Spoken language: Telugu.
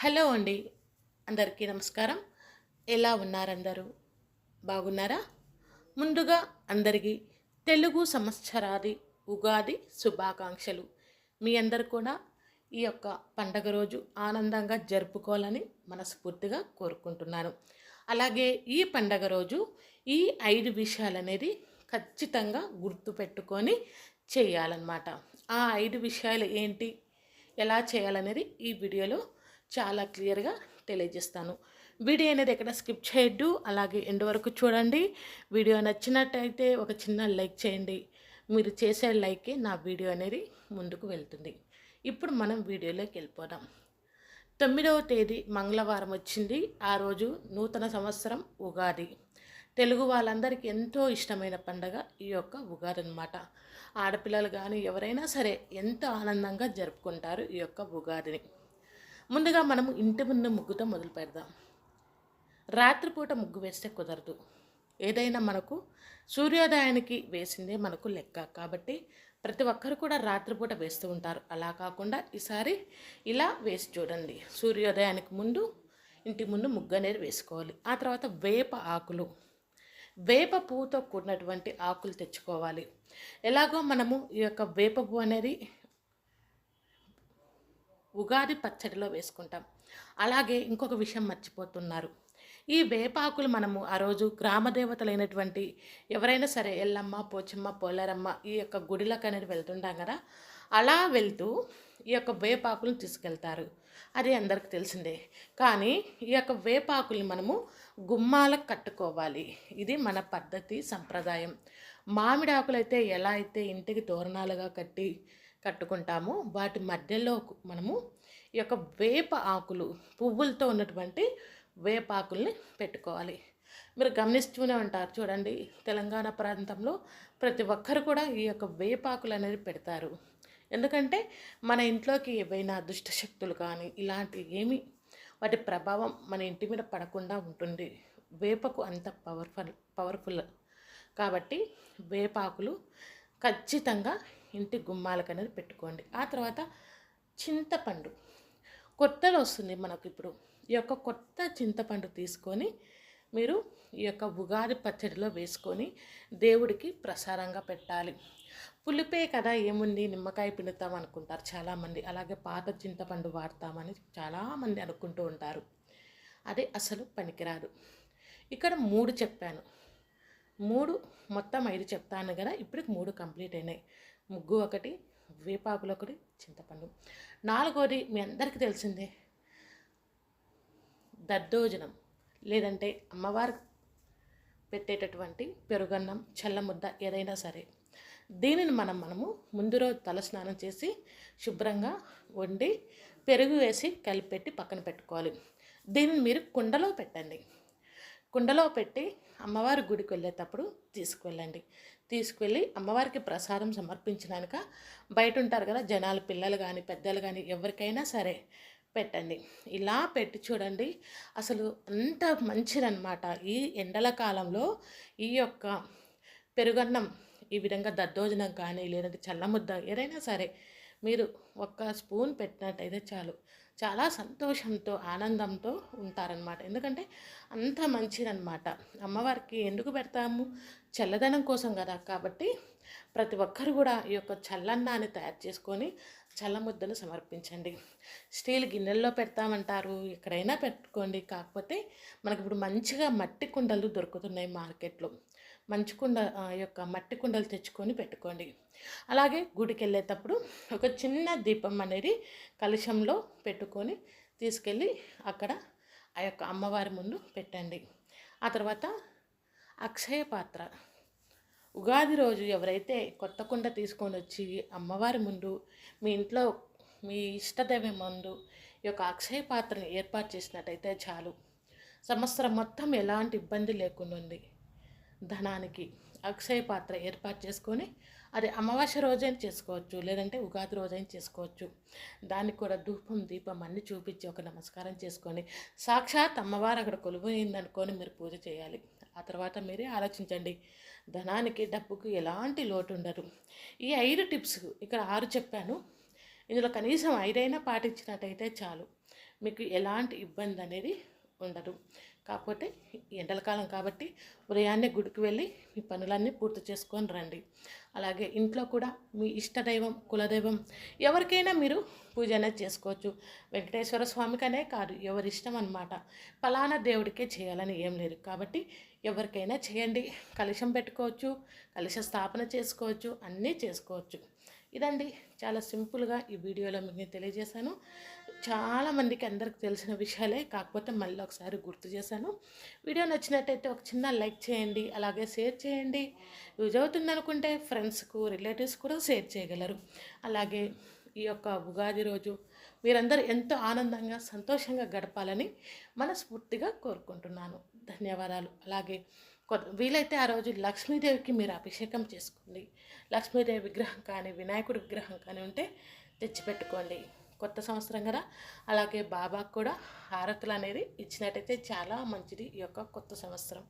హలో అండి. అందరికీ నమస్కారం. ఎలా ఉన్నారందరూ? బాగున్నారా? ముందుగా అందరికీ తెలుగు సంవత్సరాది ఉగాది శుభాకాంక్షలు. మీ అందరు కూడా ఈ యొక్క పండగ రోజు ఆనందంగా జరుపుకోవాలని మనస్ఫూర్తిగా కోరుకుంటున్నాను. అలాగే ఈ పండగ రోజు ఈ ఐదు విషయాలు అనేది ఖచ్చితంగా గుర్తుపెట్టుకొని చేయాలన్నమాట. ఆ ఐదు విషయాలు ఏంటి? ఎలా చేయాలనేది ఈ వీడియోలో చాలా క్లియర్గా తెలియజేస్తాను. వీడియో అనేది ఎక్కడ స్కిప్ చేయొద్దు. అలాగే ఎండ్ వరకు చూడండి. వీడియో నచ్చినట్టయితే ఒక చిన్న లైక్ చేయండి. మీరు చేసే లైకే నా వీడియో అనేది ముందుకు వెళ్తుంది. ఇప్పుడు మనం వీడియోలోకి వెళ్ళిపోదాం. తొమ్మిదవ తేదీ మంగళవారం వచ్చింది. ఆ రోజు నూతన సంవత్సరం ఉగాది. తెలుగు వాళ్ళందరికీ ఎంతో ఇష్టమైన పండగ ఈ యొక్క ఉగాది అనమాట ఆడపిల్లలు కానీ ఎవరైనా సరే ఎంతో ఆనందంగా జరుపుకుంటారు ఈ యొక్క ఉగాదిని. ముందుగా మనము ఇంటి ముందు ముగ్గుతో మొదలు పెడదాం. రాత్రిపూట ముగ్గు వేస్తే కుదరదు. ఏదైనా మనకు సూర్యోదయానికి వేసిందే మనకు లెక్క. కాబట్టి ప్రతి ఒక్కరు కూడా రాత్రిపూట వేస్తూ ఉంటారు. అలా కాకుండా ఈసారి ఇలా వేసి చూడండి. సూర్యోదయానికి ముందు ఇంటి ముందు ముగ్గు అనేది వేసుకోవాలి. ఆ తర్వాత వేప ఆకులు. వేప పువ్వుతో కూడినటువంటి ఆకులు తెచ్చుకోవాలి. ఎలాగో మనము ఈ యొక్క వేప పువ్వు అనేది ఉగాది పచ్చడిలో వేసుకుంటాం. అలాగే ఇంకొక విషయం మర్చిపోతున్నారు. ఈ వేపాకులు మనము ఆ రోజు గ్రామదేవతలైనటువంటి ఎవరైనా సరే ఎల్లమ్మ పోచమ్మ పోలేరమ్మ ఈ యొక్క గుడిలకు అనేది వెళ్తుంటాం కదా అలా వెళ్తూ ఈ యొక్క వేపాకులను తీసుకెళ్తారు. అది అందరికి తెలిసిందే. కానీ ఈ యొక్క వేపాకుల్ని మనము గుమ్మాలకు కట్టుకోవాలి. ఇది మన పద్ధతి సంప్రదాయం. మామిడాకులు అయితే ఎలా అయితే ఇంటికి తోరణాలుగా కట్టి కట్టుకుంటాము. వాటి మధ్యలో మనము ఈ యొక్క వేప ఆకులు పువ్వులతో ఉన్నటువంటి వేపాకుల్ని పెట్టుకోవాలి. మీరు గమనిస్తూనే ఉంటారు చూడండి తెలంగాణ ప్రాంతంలో ప్రతి ఒక్కరు కూడా ఈ యొక్క వేపాకులు అనేది పెడతారు. ఎందుకంటే మన ఇంట్లోకి ఏవైనా దుష్టశక్తులు కానీ ఇలాంటి ఏమి వాటి ప్రభావం మన ఇంటి మీద పడకుండా ఉంటుంది. వేపకు అంత పవర్ఫుల్ పవర్ఫుల్. కాబట్టి వేపాకులు ఖచ్చితంగా ఇంటి గుమ్మాలకు అనేది పెట్టుకోండి. ఆ తర్వాత చింతపండు. కొత్తలు వస్తుంది మనకు ఇప్పుడు. ఈ యొక్క కొత్త చింతపండు తీసుకొని మీరు ఈ యొక్క ఉగాది పచ్చడిలో వేసుకొని దేవుడికి ప్రసారంగా పెట్టాలి. పులిపే కదా ఏముంది? నిమ్మకాయ పిండుతాం అనుకుంటారు చాలామంది. అలాగే పాత చింతపండు వాడతామని చాలామంది అనుకుంటూ ఉంటారు. అది అసలు పనికిరాదు. ఇక్కడ మూడు చెప్పాను. మూడు మొత్తం ఐదు చెప్తాను కదా ఇప్పటికి మూడు కంప్లీట్ అయినాయి. ముగ్గు ఒకటి వేపాకులు ఒకటి చింతపండు. నాలుగోది మీ అందరికీ తెలిసిందే దద్దోజనం. లేదంటే అమ్మవారు పెట్టేటటువంటి పెరుగన్నం చల్లముద్ద ఏదైనా సరే. దీనిని మనం మనము ముందు రోజు తలస్నానం చేసి శుభ్రంగా వండి పెరుగు వేసి కలిపెట్టి పక్కన పెట్టుకోవాలి. దీనిని మీరు కుండలో పెట్టండి. కుండలో పెట్టి అమ్మవారి గుడికి వెళ్ళేటప్పుడు తీసుకువెళ్ళండి. తీసుకువెళ్ళి అమ్మవారికి ప్రసాదం సమర్పించినాక బయట ఉంటారు కదా జనాలు పిల్లలు కానీ పెద్దలు కానీ ఎవరికైనా సరే పెట్టండి. ఇలా పెట్టి చూడండి అసలు అంత మంచిదన్నమాట. ఈ ఎండల కాలంలో ఈ యొక్క పెరుగన్నం ఈ విధంగా దద్దోజనం కానీ లేదంటే చల్లముద్ద ఏదైనా సరే మీరు ఒక్క స్పూన్ పెట్టినట్టయితే చాలు. చాలా సంతోషంతో ఆనందంతో ఉంటారనమాట ఎందుకంటే అంత మంచిదనమాట అమ్మవారికి ఎందుకు పెడతాము? చల్లదనం కోసం కదా. కాబట్టి ప్రతి ఒక్కరు కూడా ఈ యొక్క చల్లన్నాన్ని తయారు చేసుకొని చల్లముద్దను సమర్పించండి. స్టీల్ గిన్నెల్లో పెడతామంటారు. ఎక్కడైనా పెట్టుకోండి. కాకపోతే మనకి ఇప్పుడు మంచిగా మట్టి కుండలు దొరుకుతున్నాయి మార్కెట్లో. మంచి కుండ యొక్క మట్టి కుండలు తెచ్చుకొని పెట్టుకోండి. అలాగే గుడికి వెళ్ళేటప్పుడు ఒక చిన్న దీపం అనేది కలుషంలో పెట్టుకొని తీసుకెళ్ళి అక్కడ ఆ యొక్క అమ్మవారి ముందు పెట్టండి. ఆ తర్వాత అక్షయ పాత్ర. ఉగాది రోజు ఎవరైతే కొత్త కుండ తీసుకొని వచ్చి అమ్మవారి ముందు మీ ఇంట్లో మీ ఇష్టదైవం ముందు ఈ యొక్క అక్షయ పాత్రని ఏర్పాటు చేసినట్టయితే చాలు. సంవత్సరం మొత్తం ఎలాంటి ఇబ్బంది లేకుండా ఉంది. ధనానికి అక్షయ పాత్ర ఏర్పాటు చేసుకొని అది అమావాస్య రోజైనా చేసుకోవచ్చు లేదంటే ఉగాది రోజైనా చేసుకోవచ్చు. దానికి కూడా ధూపం దీపం అన్నీ చూపించి ఒక నమస్కారం చేసుకోండి సాక్షాత్ అమ్మవారు అక్కడ కొలువైందనుకొని మీరు పూజ చేయాలి. ఆ తర్వాత మీరే ఆలోచించండి ధనానికి డబ్బుకు ఎలాంటి లోటు ఉండదు. ఈ ఐదు టిప్స్ ఇక్కడ ఆరు చెప్పాను. ఇందులో కనీసం ఐదైనా పాటించినట్టయితే చాలు. మీకు ఎలాంటి ఇబ్బంది అనేది ఉండదు. కాకపోతే ఎండల కాలం కాబట్టి ఉదయాన్నే గుడికి వెళ్ళి మీ పనులన్నీ పూర్తి చేసుకొని రండి. అలాగే ఇంట్లో కూడా మీ ఇష్టదైవం కులదైవం ఎవరికైనా మీరు పూజ అనేది చేసుకోవచ్చు. వెంకటేశ్వర స్వామికనే కాదు ఎవరి ఇష్టం అనమాట ఫలానా దేవుడికే చేయాలని ఏం లేదు. కాబట్టి ఎవరికైనా చేయండి. కలుషం పెట్టుకోవచ్చు కలుష స్థాపన చేసుకోవచ్చు అన్నీ చేసుకోవచ్చు. ఇదండి. చాలా సింపుల్గా ఈ వీడియోలో మీకు నేను తెలియజేశాను. చాలామందికి అందరికి తెలిసిన విషయాలే. కాకపోతే మళ్ళీ ఒకసారి గుర్తు చేశాను. వీడియో నచ్చినట్టయితే ఒక చిన్న లైక్ చేయండి. అలాగే షేర్ చేయండి. యూజ్ అవుతుంది అనుకుంటే ఫ్రెండ్స్కు రిలేటివ్స్ కూడా షేర్ చేయగలరు. అలాగే ఈ యొక్క ఉగాది రోజు మీరందరూ ఎంతో ఆనందంగా సంతోషంగా గడపాలని మనస్ఫూర్తిగా కోరుకుంటున్నాను. ధన్యవాదాలు. అలాగే వీలైతే ఆ రోజు లక్ష్మీదేవికి మీరు అభిషేకం చేసుకోండి. లక్ష్మీదేవి విగ్రహం కానీ వినాయకుడి విగ్రహం కానీ ఉంటే తెచ్చిపెట్టుకోండి. కొత్త సంవత్సరం కదా. అలాగే బాబాకు కూడా హారతులు అనేది ఇచ్చినట్టయితే చాలా మంచిది ఈ యొక్క కొత్త సంవత్సరం.